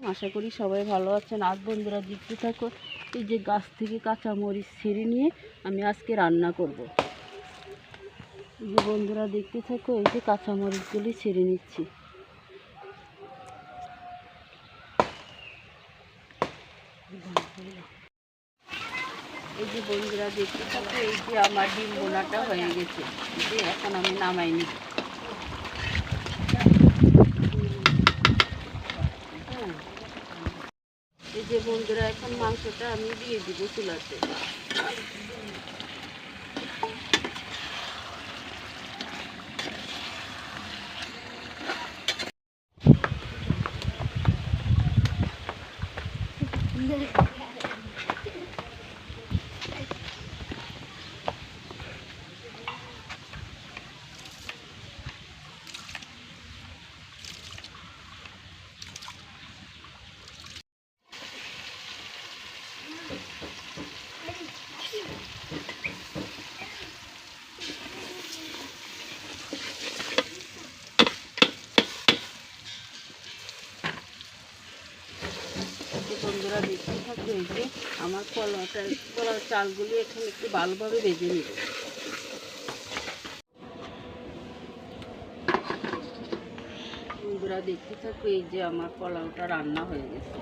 আশা করি সবাই ভালো আছেন। আজ বন্ধুরা, দেখতে থাকো, এই যে গাছ থেকে কাঁচা মরিচ ছিঁড়ে নিয়ে আমি আজকে রান্না করব। এই যে বন্ধুরা, দেখতে থাকো, এই যে কাঁচা মরিচগুলি ছিঁড়ে নিচ্ছি। এই যে বন্ধুরা, দেখতে থাকো, এই যে আমার ডিম বোনাটা হয়ে গেছে। এখন আমি নামাইনি এই যে বন্ধুরা এখন মাংসটা আমি দিয়ে দিব চুলাতে। এই বন্ধুরা দেখতে থাকবে এই যে আমার কলাটা কলার চালগুলি এখন একটু ভালোভাবে ভেজে নিব। বন্ধুরা দেখতে থাকবে এই যে আমার কলাটা রান্না হয়ে গেছে।